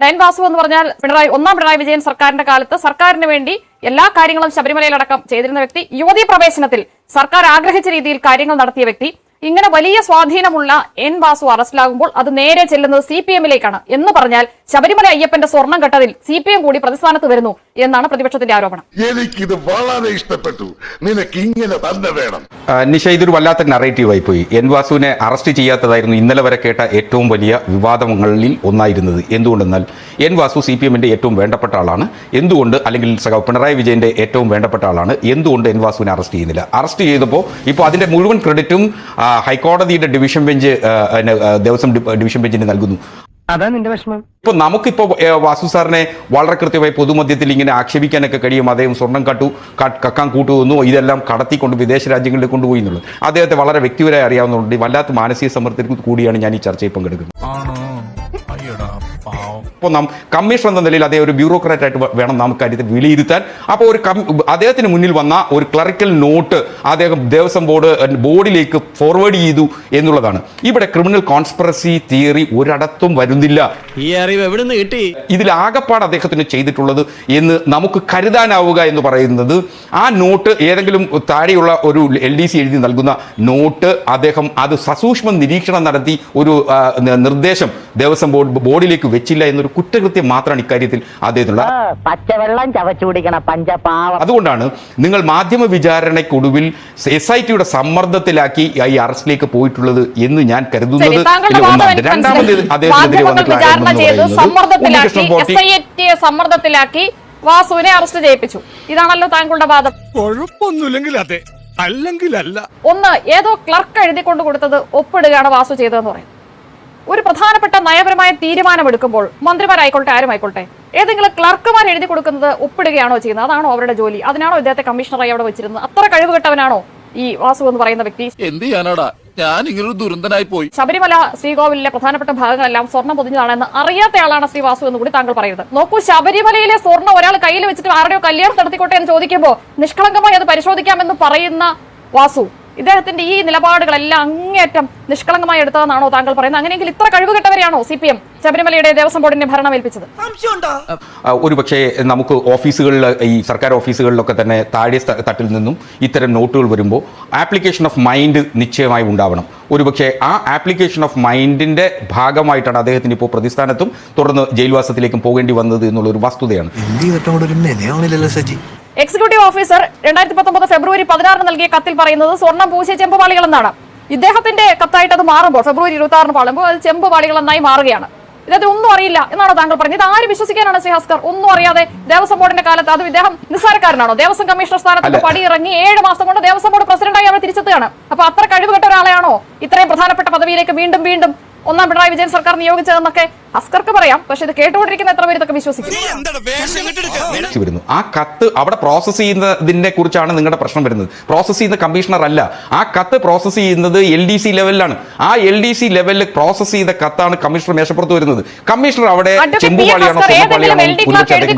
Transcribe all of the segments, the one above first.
Line Vasu എന്ന് പറഞ്ഞാൽ പിണറായി ഒന്നാം പിണറായി വിജയൻ സർക്കാരിന്റെ കാലത്ത് സർക്കാരിന് വേണ്ടി എല്ലാ കാര്യങ്ങളും ശബരിമലയിലടക്കം ചെയ്തിരുന്ന വ്യക്തി യുവതി പ്രവേശനത്തിൽ സർക്കാർ ആഗ്രഹിച്ച രീതിയിൽ കാര്യങ്ങൾ നടത്തിയ വ്യക്തി. ഇങ്ങനെ വലിയ സ്വാധീനമുള്ള എൻ വാസു അറസ്റ്റിലാകുമ്പോൾ അത് നേരെ ചെല്ലുന്നത് സി പി എമ്മിലേക്കാണ് എന്ന് പറഞ്ഞാൽ ശബരിമല അയ്യപ്പന്റെ സ്വർണം കെട്ടതിൽ സി പി എം കൂടി പ്രതിസ്ഥാനത്ത് വരുന്നു എന്നാണ് പ്രതിപക്ഷത്തിന്റെ ആരോപണം. എനിക്കിത് വളരെ ഇഷ്ടപ്പെട്ടു. നിനക്ക് ഇങ്ങനെ തന്നെ വേണം. നിഷ ഇതൊരു വല്ലാത്ത നറേറ്റീവായി പോയി. എൻ വാസുവിനെ അറസ്റ്റ് ചെയ്യാത്തതായിരുന്നു ഇന്നലെ വരെ കേട്ട ഏറ്റവും വലിയ വിവാദങ്ങളിൽ ഒന്നായിരുന്നത്. എന്തുകൊണ്ടെന്നാൽ എൻ വാസു സി പി എമ്മിന്റെ ഏറ്റവും വേണ്ടപ്പെട്ട ആളാണ്. എന്തുകൊണ്ട് അല്ലെങ്കിൽ സഖാവ് പിണറായി വിജയന്റെ ഏറ്റവും വേണ്ടപ്പെട്ട ആളാണ്. എന്തുകൊണ്ട് എൻ വാസുവിനെ അറസ്റ്റ് ചെയ്യുന്നില്ല? അറസ്റ്റ് ചെയ്തപ്പോൾ ഇപ്പോൾ അതിന്റെ മുഴുവൻ ക്രെഡിറ്റും ഹൈക്കോടതിയുടെ ഡിവിഷൻ ബെഞ്ച് ദിവസം ദേവസ്വം ഡിവിഷൻ ബെഞ്ചിന് നൽകുന്നു. അതാ നിന്റെ വിഷമം. ഇപ്പൊ നമുക്കിപ്പോ വാസു സാറിനെ വളരെ കൃത്യമായി പൊതുമധ്യത്തിൽ ഇങ്ങനെ ആക്ഷേപിക്കാനൊക്കെ കഴിയും. അദ്ദേഹം സ്വർണം കട്ടു കക്കാൻ കൂട്ടുവന്നു ഇതെല്ലാം കടത്തിക്കൊണ്ട് വിദേശ രാജ്യങ്ങളിൽ കൊണ്ടുപോയി എന്നുള്ളത്. അദ്ദേഹത്തെ വളരെ വ്യക്തിപരമായി അറിയാവുന്നതുകൊണ്ട് വല്ലാത്ത മാനസിക സമ്മർദ്ദത്തിൽ കൂടിയാണ് ഞാൻ ഈ ചർച്ചയിൽ പങ്കെടുക്കുന്നത്. അപ്പോൾ നാം കമ്മീഷൻ എന്ന നിലയിൽ അദ്ദേഹം ഒരു ബ്യൂറോക്രാറ്റ് ആയിട്ട് വേണം നാം കാര്യത്തിൽ വിലയിരുത്താൻ. അപ്പോൾ ഒരു കം- അദ്ദേഹത്തിന് മുന്നിൽ വന്ന ഒരു ക്ലറിക്കൽ നോട്ട് അദ്ദേഹം ദേവസ്വം ബോർഡ് ബോർഡിലേക്ക് ഫോർവേഡ് ചെയ്തു എന്നുള്ളതാണ്. ഇവിടെ ക്രിമിനൽ കോൺസ്പിറസി തിയറി ഒരിടത്തും വരുന്നില്ല. ഈ അറിവ് എവിടെ നിന്ന് കിട്ടി? ഇതിൽ ആകപ്പാട് അദ്ദേഹത്തിന് ചെയ്തിട്ടുള്ളത് എന്ന് നമുക്ക് കരുതാനാവുക എന്ന് പറയുന്നത് ആ നോട്ട് ഏതെങ്കിലും താഴെയുള്ള ഒരു എൽ ഡി സി എഴുതി നൽകുന്ന നോട്ട് അദ്ദേഹം അത് സസൂക്ഷ്മ നിരീക്ഷണം നടത്തി ഒരു നിർദ്ദേശം ദേവസ്വം ബോർഡ് ബോർഡിലേക്ക് വെച്ചില്ല എന്നൊരു കുറ്റകൃത്യം മാത്രമാണ് ഇക്കാര്യത്തിൽ അദ്ദേഹത്തിനുള്ള പച്ചവെള്ളം ചവച്ചു പഞ്ചപാവ. അതുകൊണ്ടാണ് നിങ്ങൾ മാധ്യമ വിചാരണയ്ക്കൊടുവിൽ എസ് ഐ ടിയുടെ സമ്മർദ്ദത്തിലാക്കി ഈ അറസ്റ്റിലേക്ക് പോയിട്ടുള്ളത് എന്ന് ഞാൻ കരുതുന്നത് രണ്ടാമത് അദ്ദേഹത്തിനെതിരെ വന്നിട്ടുള്ള സമ്മർദ്ദത്തിലാക്കി വാസുവിനെ അറസ്റ്റ് ചെയ്യിപ്പിച്ചു. ഇതാണല്ലോ താങ്കളുടെ വാദം. കുഴപ്പമൊന്നുമില്ലെങ്കിൽ അതെ അല്ലെങ്കിൽ അല്ല ഒന്ന് ഏതോ ക്ലർക്ക് എഴുതി കൊണ്ട് കൊടുത്തത് ഒപ്പിടുകയാണ് വാസു ചെയ്തതെന്ന് പറയും ഒരു പ്രധാനപ്പെട്ട നയപരമായ തീരുമാനമെടുക്കുമ്പോൾ മന്ത്രിമാരായിക്കോട്ടെ ആരുമായിക്കോട്ടെ ഏതെങ്കിലും ക്ലർക്കുമാർ എഴുതി കൊടുക്കുന്നത് ഒപ്പിടുകയാണോ ചെയ്യുന്നത്? അതാണോ അവരുടെ ജോലി? അതിനാണോ ഇദ്ദേഹത്തെ കമ്മീഷണറായി അവിടെ വെച്ചിരുന്നത്? അത്ര കഴിവ് കെട്ടവനാണോ ഈ വാസു എന്ന് പറയുന്ന വ്യക്തി? എന്ത് ചെയ്യാനാടാ? ഞാൻ ഇങ്ങനൊരു ദുരന്തനായി പോയി. ശബരിമല ശ്രീകോവിലിലെ പ്രധാനപ്പെട്ട ഭാഗങ്ങളെല്ലാം സ്വർണം പൊതിഞ്ഞതാണെന്ന് അറിയാത്ത ആളാണ് ശ്രീ വാസു എന്ന് കൂടി താങ്കൾ പറയുന്നത്. നോക്കൂ ശബരിമലയിലെ സ്വർണം ഒരാൾ കയ്യിൽ വെച്ചിട്ട് ആരുടെയോ കല്യാണം നടത്തിക്കോട്ടെ എന്ന് ചോദിക്കുമ്പോൾ നിഷ്കളങ്കമായി അത് പരിശോധിക്കാമെന്ന് പറയുന്ന വാസു. ഇദ്ദേഹത്തിന്റെ ഈ നിലപാടുകളെല്ലാം അങ്ങേയറ്റം നിഷ്കളങ്കമായി എടുത്തതെന്നാണോ താങ്കൾ പറയുന്നത്? അങ്ങനെയെങ്കിൽ ഇത്ര കഴിവുകെട്ടവരെയാണോ സി പി എം? ശബരിമലയുടെ ദേവസ്വം ബോർഡിന്റെ ഭരണം ഏൽപ്പിച്ചത്. ഒരു പക്ഷേ നമുക്ക് ഓഫീസുകളിൽ ഈ സർക്കാർ ഓഫീസുകളിലൊക്കെ തന്നെ താഴെ തട്ടിൽ നിന്നും ഇത്തരം നോട്ടുകൾ വരുമ്പോൾ ആപ്ലിക്കേഷൻ ഓഫ് മൈൻഡ് നിശ്ചയമായി ഉണ്ടാവണം. ഒരു പക്ഷേ ആ ആപ്ലിക്കേഷൻ ഓഫ് മൈൻഡിന്റെ ഭാഗമായിട്ടാണ് അദ്ദേഹത്തിന് ഇപ്പോൾ പ്രതിസ്ഥാനത്തും തുടർന്ന് ജയിൽവാസത്തിലേക്കും പോകേണ്ടി വന്നത് എന്നുള്ള ഒരു വസ്തുതയാണ് എക്സിക്യൂട്ടീവ് ഓഫീസർ രണ്ടായിരത്തി പത്തൊമ്പത് ഫെബ്രുവരി പതിനാറിന് നൽകിയ കത്തിൽ പറയുന്നത് സ്വർണം പൂശിയ ചെമ്പുപാളികൾ എന്നാണ് ഇദ്ദേഹത്തിന്റെ കത്തായിട്ട് അത് മാറുമ്പോൾ ഫെബ്രുവരി ഇരുപത്തി ആറിന് പാളുമ്പോൾ അത് ചെമ്പുപാളികൾ എന്നായി മാറുകയാണ്. ഇദ്ദേഹത്തിന് ഒന്നും അറിയില്ല എന്നാണ് താങ്കൾ പറഞ്ഞത്. ഇത് ആര് വിശ്വസിക്കാനാണ് ശ്രീ ഹസ്കർ? ഒന്നും അറിയാതെ ദേവസ്വം ബോർഡിന്റെ കാലത്ത് അത് ഇദ്ദേഹം നിസ്സാരക്കാരനാണോ? ദേവസ്വം കമ്മീഷണർ സ്ഥാനത്ത്. പടിയിറങ്ങി ഏഴ് മാസം കൊണ്ട് ദേവസ്വം ബോർഡ് പ്രസിഡന്റായി അവർ തിരിച്ചെത്തുകയാണ്. അപ്പൊ അത്ര കഴിവുകെട്ട ഒരാളെയാണോ? ഇത്രയും പ്രധാനപ്പെട്ട പദവിയിലേക്ക് വീണ്ടും വീണ്ടും ഒന്നാം പിണറായി വിജയൻ സർക്കാർ നിയോഗിച്ചതെന്നൊക്കെ ഹസ്കർക്ക് പറയാം പക്ഷെ ഇത് കേട്ടുകൊണ്ടിരിക്കുന്ന എത്ര പേര് ഇതൊക്കെ വിശ്വസിക്കും? വരുന്നു. ആ കത്ത് അവിടെ പ്രോസസ് ചെയ്യുന്നതിനെ കുറിച്ചാണ് നിങ്ങളുടെ പ്രശ്നം വരുന്നത്. പ്രോസസ് ചെയ്യുന്ന കമ്മീഷണർ അല്ല. ആ കത്ത് പ്രോസസ് ചെയ്യുന്നത് എൽ ഡി സി ലെവലിലാണ് ആ എൽ ഡി സി ലെവലിൽ പ്രോസസ് ചെയ്ത കത്താണ് കമ്മീഷണർ മേശപ്പുറത്ത് വരുന്നത്. കമ്മീഷണർ അവിടെ ചെമ്പുപാളിയാണോ കൊടുക്കുന്നത്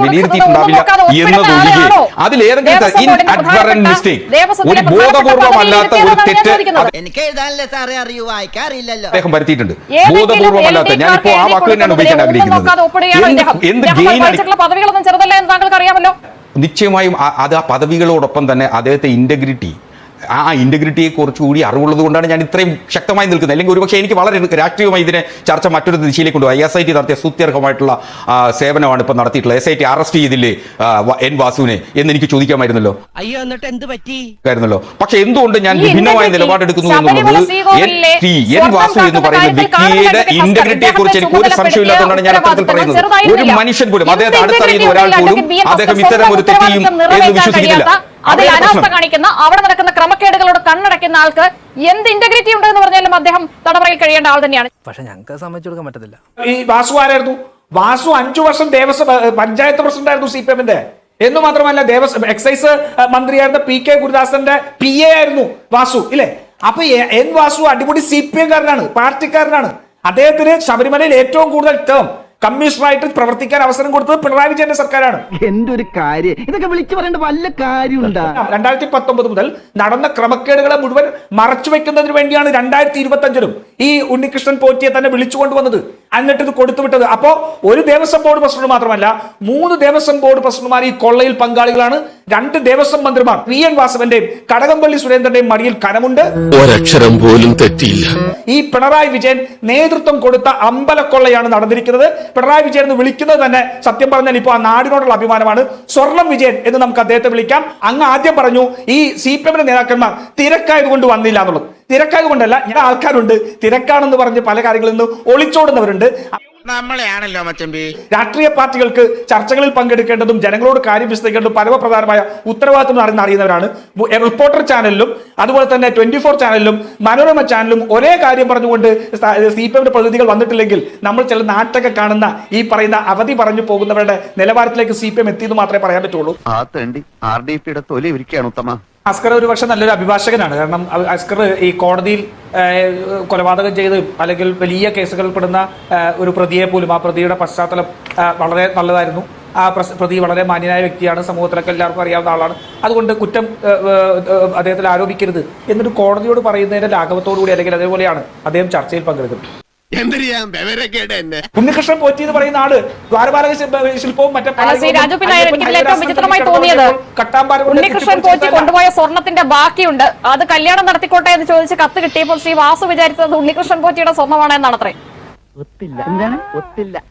വിലയിരുത്തിയിട്ടുണ്ടാവില്ല എന്നതൊഴികെ അതിലേതെങ്കിലും ഇൻ അഡ്വറൻ മിസ്റ്റേക്ക് ഒരു ബോധപൂർവമല്ലാത്ത ഒരു തെറ്റ്. എനിക്ക് എഴുതാനല്ലേ സാറേ അറിയൂ? വായിക്കാറില്ലല്ലോ. അദ്ദേഹം വരുത്തിയിട്ടുണ്ട്. ബോധപൂർവമല്ലാത്ത ഞാനിപ്പോ ആ വാക്ക് എഴുതി ഉപയോഗിക്കാൻ ആഗ്രഹിക്കുന്നത്. എന്ത് ഗെയിൻ പദവികളൊന്നും ചെറുതല്ല എന്ന് താങ്കൾക്ക് അറിയാമല്ലോ നിശ്ചയമായും അത് ആ പദവികളോടൊപ്പം തന്നെ അദ്ദേഹത്തെ ഇന്റഗ്രിറ്റി ആ ഇന്റഗ്രിറ്റിയെ കുറിച്ചുകൂടി അറിവുള്ളത് കൊണ്ടാണ് ഞാൻ ഇത്രയും ശക്തമായി നിൽക്കുന്നത്. അല്ലെങ്കിൽ ഒരുപക്ഷെ എനിക്ക് വളരെ രാഷ്ട്രീയമായി ഇതിനെ ചർച്ച മറ്റൊരു ദിശയിലേക്ക് കൊണ്ടുപോയി. ഐ എസ് ഐ ടി നടത്തിയ സുത്യർഹമായിട്ടുള്ള സേവനമാണ് ഇപ്പം നടത്തിയിട്ടുള്ളത്. എസ് ഐ ടി അറസ്റ്റ് ചെയ്തില്ലേ എൻ വാസുവിനെ എന്ന് എനിക്ക് ചോദിക്കാമായിരുന്നല്ലോ? അയ്യോ എന്നിട്ട് എന്ത് പറ്റി? ആയിരുന്നല്ലോ. പക്ഷെ എന്തുകൊണ്ട് ഞാൻ വിഭിന്നമായ നിലപാടെടുക്കുന്നു എന്നുള്ളത് എൻ ടി എൻ സ്വർണം വാസു എന്ന് പറയുന്ന വ്യക്തിയുടെ ഇന്റഗ്രിറ്റിയെ കുറിച്ച് എനിക്ക് ഒരു സംശയമില്ലാത്തതുകൊണ്ടാണ് ഞാൻ അത്തരത്തിൽ പറയുന്നത്. ഒരു മനുഷ്യൻ പോലും അദ്ദേഹത്തെ അടുത്തറിയുന്ന ഒരാൾ പോലും അദ്ദേഹം ഇത്തരം ഒരു തെറ്റിയും എന്ന് വിശ്വസിക്കുന്നില്ല. അതിൽ അനാസ്ഥ കാണിക്കുന്ന അവിടെ നടക്കുന്ന ക്രമക്കേടുകളോട് കണ്ണടയ്ക്കുന്ന ആൾക്ക് എന്ത് ഇന്റഗ്രിറ്റി ഉണ്ടെന്ന് പറഞ്ഞാലും അദ്ദേഹം തടവറയിൽ കഴിയേണ്ട ആൾ തന്നെയാണ്. പക്ഷെ ഞങ്ങൾക്ക് സമ്മതിച്ചു കൊടുക്കാൻ പറ്റത്തില്ല. ഈ വാസു ആരായിരുന്നു? വാസു അഞ്ചു വർഷം ദേവസ്വം പഞ്ചായത്ത് പ്രസിഡന്റ് ആയിരുന്നു സി പി എമ്മിന്റെ. എന്ന് മാത്രമല്ല ദേവസ്വം എക്സൈസ് മന്ത്രിയായിരുന്ന പി കെ ഗുരുദാസന്റെ പി എ ആയിരുന്നു വാസു ഇല്ലേ? അപ്പൊ എൻ വാസു അടിപൊളി സി പി എംകാരനാണ് പാർട്ടിക്കാരനാണ്. അദ്ദേഹത്തിന് ശബരിമലയിൽ ഏറ്റവും കൂടുതൽ ടേം കമ്മീഷണറായിട്ട് പ്രവർത്തിക്കാൻ അവസരം കൊടുത്തത് പിണറായി വിജയന്റെ സർക്കാരാണ്. എന്തൊരു കാര്യം? ഇതൊക്കെ വിളിച്ചു പറയേണ്ട വല്ല കാര്യമുണ്ടാ? രണ്ടായിരത്തി പത്തൊമ്പത് മുതൽ നടന്ന ക്രമക്കേടുകളെ മുഴുവൻ മറച്ചു വെക്കുന്നതിന് വേണ്ടിയാണ് രണ്ടായിരത്തി ഇരുപത്തി അഞ്ചിലും ഈ ഉണ്ണികൃഷ്ണൻ പോറ്റിയെ തന്നെ വിളിച്ചുകൊണ്ടുവന്നത് എന്നിട്ട് ഇത് കൊടുത്തുവിട്ടത് അപ്പോ ഒരു ദേവസ്വം ബോർഡ് പ്രസിഡന്റ് മാത്രമല്ല മൂന്ന് ദേവസ്വം ബോർഡ് പ്രസിഡന്റുമാർ ഈ കൊള്ളയിൽ പങ്കാളികളാണ്. രണ്ട് ദേവസ്വം മന്ത്രിമാർ വി. എൻ. വാസവന്റെയും കടകംപള്ളി സുരേന്ദ്രന്റെയും മടിയിൽ കനമുണ്ട്. ഒരക്ഷരം പോലും തെറ്റിയില്ല. ഈ പിണറായി വിജയൻ നേതൃത്വം കൊടുത്ത അമ്പലക്കൊള്ളയാണ് നടന്നിരിക്കുന്നത്. പിണറായി വിജയൻ എന്ന് വിളിക്കുന്നത് തന്നെ സത്യം പറഞ്ഞാൽ ഇപ്പോൾ ആ നാടിനോടുള്ള അഭിമാനമാണ്. സ്വർണം വിജയൻ എന്ന് നമുക്ക് അദ്ദേഹത്തെ വിളിക്കാം. അങ്ങ് ആദ്യം പറഞ്ഞു ഈ സി പി എമ്മിന്റെ നേതാക്കന്മാർ തിരക്കായത് കൊണ്ട് വന്നില്ല എന്നുള്ളത്. തിരക്കായത് കൊണ്ടല്ല ഞാൻ ആൾക്കാരുണ്ട്. തിരക്കാണെന്ന് പറഞ്ഞ് പല കാര്യങ്ങളിൽ നിന്ന് ഒളിച്ചോടുന്നവരുണ്ട്. നമ്മളെയാണല്ലോ മച്ചമ്പി. രാഷ്ട്രീയ പാർട്ടികൾക്ക് ചർച്ചകളിൽ പങ്കെടുക്കേണ്ടതും ജനങ്ങളോട് കാര്യം വിശദീകരിക്കേണ്ടതും പരമപ്രധാനമായ ഉത്തരവാദിത്വം നടന്ന് അറിയുന്നവരാണ്. റിപ്പോർട്ടർ ചാനലിലും അതുപോലെ തന്നെ ട്വന്റി ഫോർ ചാനലിലും മനോരമ ചാനലും ഒരേ കാര്യം പറഞ്ഞുകൊണ്ട് സി പി എമ്മിന്റെ പ്രതിനിധികൾ വന്നിട്ടില്ലെങ്കിൽ നമ്മൾ ചില നാട്ടൊക്കെ കാണുന്ന ഈ പറയുന്ന അവധി പറഞ്ഞു പോകുന്നവരുടെ നിലവാരത്തിലേക്ക് സി പി എം എത്തിയെന്ന് മാത്രമേ പറയാൻ പറ്റുള്ളൂ. ആ തേണ്ടി ആർ ഡി പിയുടെ തൊലി ഇരിക്കുകയാണ് ഉത്തമ. അസ്കർ ഒരു പക്ഷെ നല്ലൊരു അഭിഭാഷകനാണ്. കാരണം അസ്കർ ഈ കോടതിയിൽ കൊലപാതകം ചെയ്ത് അല്ലെങ്കിൽ വലിയ കേസുകളിൽ പെടുന്ന ഒരു പ്രതിയെ പോലും ആ പ്രതിയുടെ പശ്ചാത്തലം വളരെ നല്ലതായിരുന്നു. ആ പ്രതി വളരെ മാന്യനായ വ്യക്തിയാണ്. സമൂഹത്തിലൊക്കെ എല്ലാവർക്കും അറിയാവുന്ന ആളാണ്. അതുകൊണ്ട് കുറ്റം അദ്ദേഹത്തിൽ ആരോപിക്കരുത്. എന്നൊരു കോടതിയോട് പറയുന്നതിന്റെ ലാഘവത്തോടു കൂടി അല്ലെങ്കിൽ അതേപോലെയാണ് അദ്ദേഹം ചർച്ചയിൽ പങ്കെടുക്കുന്നത്. ഉണ്ണികൃഷ്ണൻ പോറ്റി എന്ന് പറയുന്ന ആൾ ദ്വാരപാലക ശില്പ- ശില്പവും ഉണ്ണികൃഷ്ണൻ പോറ്റി കൊണ്ടുപോയ സ്വർണത്തിന്റെ ബാക്കിയുണ്ട്. അത് കല്യാണം നടത്തിക്കോട്ടെ എന്ന് ചോദിച്ച് കത്ത് കിട്ടിയപ്പോൾ ശ്രീ വാസു വിചാരിച്ചത് ഉണ്ണികൃഷ്ണൻ പോറ്റിയുടെ സ്വർണമാണ് എന്നാണത്രേ ഒത്തില്ല.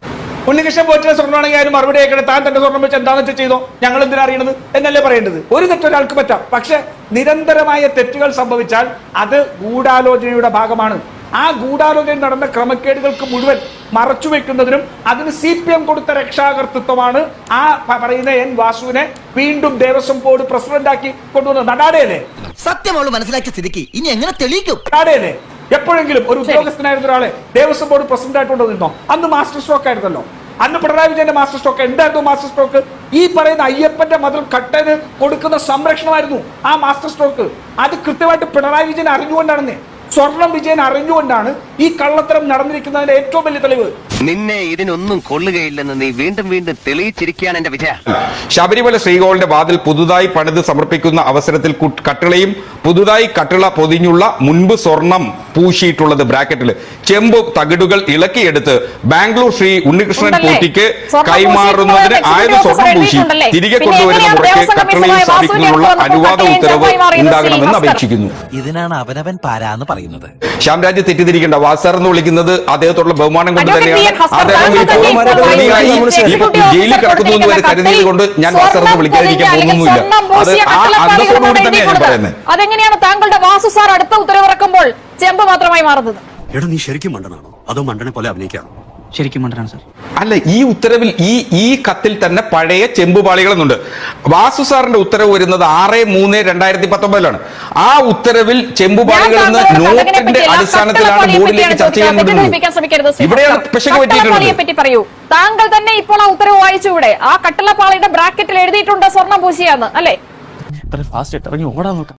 ഉണ്ണികൃഷ്ണൻ പോറ്റിയ സ്വർണമാണെങ്കിൽ ആരും മറുപടി ആയിക്കട്ടെ. താൻ തന്റെ സ്വർണം വെച്ച് എന്താണെന്ന് വെച്ചാൽ ചെയ്തോ? ഞങ്ങൾ എന്തിനാ അറിയണത്? എന്നല്ലേ പറയേണ്ടത്? ഒരു തെറ്റൊരാൾക്ക് പറ്റാം. പക്ഷെ നിരന്തരമായ തെറ്റുകൾ സംഭവിച്ചാൽ അത് ഗൂഢാലോചനയുടെ ഭാഗമാണ്. ആ ഗൂഢാലോചന നടന്ന ക്രമക്കേടുകൾക്ക് മുഴുവൻ മറച്ചു വെക്കുന്നതിനും അതിന് സി പി എം കൊടുത്ത രക്ഷാകർത്തൃത്വമാണ് ആ പറയുന്ന എൻ വാസുവിനെ വീണ്ടും ദേവസ്വം ബോർഡ് പ്രസിഡന്റാക്കി കൊണ്ടുവന്നത്. നടാടേലേ? സത്യം അവൾ മനസ്സിലാക്കിയ സ്ഥിതിക്ക് ഇനി എങ്ങനെ തെളിയിക്കും? നടാടേലേ? എപ്പോഴെങ്കിലും ഒരു ഉദ്യോഗസ്ഥനായിരുന്ന ഒരാളെ ദേവസ്വം ബോർഡ് പ്രസിഡന്റ് ആയിട്ട് കൊണ്ടുവന്നിരുന്നോ? അന്ന് മാസ്റ്റർ സ്ട്രോക്ക് ആയിരുന്നല്ലോ. അന്ന് പിണറായി വിജയന്റെ മാസ്റ്റർ സ്ട്രോക്ക് എന്തായിരുന്നു മാസ്റ്റർ സ്ട്രോക്ക്? ഈ പറയുന്ന അയ്യപ്പന്റെ മതിൽ കട്ടന് കൊടുക്കുന്ന സംരക്ഷണമായിരുന്നു ആ മാസ്റ്റർ സ്ട്രോക്ക്. അത് കൃത്യമായിട്ട് പിണറായി വിജയൻ അറിഞ്ഞുകൊണ്ടാണെന്നേ. സ്വർണം വിജയൻ അറിഞ്ഞുകൊണ്ടാണ് ഈ കള്ളത്തരം നടന്നിരിക്കുന്നതിന്റെ ഏറ്റവും വലിയ തെളിവ്. നിന്നെ ഇതിനൊന്നും കൊള്ളുകയില്ലെന്ന് നീ വീണ്ടും വീണ്ടും തെളിയിച്ചിരിക്കുകയാണ് എന്റെ വിജയ. ശബരിമല ശ്രീകോളിന്റെ വാതിൽ പുതുതായി പണിത് സമർപ്പിക്കുന്ന അവസരത്തിൽ കുട്ട്- കട്ടിളയും പുതുതായി കട്ടിള പൊതിഞ്ഞുള്ള മുൻപ് സ്വർണം പൂശിയിട്ടുള്ളത് ബ്രാക്കറ്റിൽ ചെമ്പ് തകിടുകൾ ഇളക്കിയെടുത്ത് ബാംഗ്ലൂർ ശ്രീ ഉണ്ണികൃഷ്ണൻ പോട്ടിക്ക് കൈമാറുന്നതിന് ആയത് സ്വർണം പൂശി? തിരികെ കൊണ്ടുവരുന്ന മുറയ്ക്ക് ദേവസ്വം കട്ടിളയും സ്ഥാപിക്കുന്നതിനുള്ള അനുവാദ ഉത്തരവ് ഉണ്ടാകണമെന്ന് അപേക്ഷിക്കുന്നു. ഇതിനാണ് അവനവൻ പാരാന്ന് പറയുന്നത്. ശ്യാം രാജ്യം തെറ്റിദ്ധരിക്കേണ്ട. വാസർ എന്ന് വിളിക്കുന്നത് അദ്ദേഹത്തോടുള്ള ബഹുമാനം കൊണ്ട്. തന്നെയാണ്. അദ്ദേഹം ജയിലിൽ കിടക്കുന്നു എന്ന് വരെ കരുതിയത് കൊണ്ട് ഞാൻ വാസർ എന്ന് വിളിക്കാതിരിക്കാൻ പോകുന്നില്ല. അത് ആ അന്തത്തോടുകൂടി തന്നെയാണ് ഞാൻ പറയുന്നത്. അതെങ്ങനെയാണ് താങ്കളുടെ വാസു സാർ അടുത്ത ഉത്തരവിറക്കുമ്പോൾ ചെമ്പ് മാത്രമായി മാറുന്നത്. എടാ നീ ശരിക്കും മണ്ടനാണോ? അതോ മണ്ടനെ പോലെ അഭിനയിക്കാണോ? ശരിക്കും മണ്ടനാണ് സാർ. അല്ല ഈ ഉത്തരവിൽ ഈ ഈ കത്തിൽ തന്നെ പഴയ ചെമ്പുപാളികളെന്നുണ്ട് വാസു സാറിന്റെ ഉത്തരവ് വരുന്നത് ആറ് മൂന്ന് രണ്ടായിരത്തി പത്തൊമ്പതിലാണ് ആ ഉത്തരവിൽ ചെമ്പുപാളികൾ എന്ന് നോട്ടിന്റെ അടിസ്ഥാനത്തിലാണ് ബോർഡിലേക്ക് ചർച്ച ചെയ്യാൻ ചോദിച്ചത്. തെറ്റിദ്ധരിപ്പിക്കാൻ വിടുന്നത് ഇവിടെയാണ് പിശക് പറ്റിയിട്ടുള്ളത് പറയൂ. താങ്കൾ തന്നെ ഇപ്പോൾ ആ ഉത്തരവ് വായിച്ചുകൂടെ ആ കട്ടളപ്പാളിയുടെ ബ്രാക്കറ്റിൽ എഴുതിയിട്ടുണ്ട് സ്വർണം പൂശിയാന്ന് അല്ലേ? ഫാസ്റ്റ് ഇറങ്ങി ഓടാൻ നോക്കാം.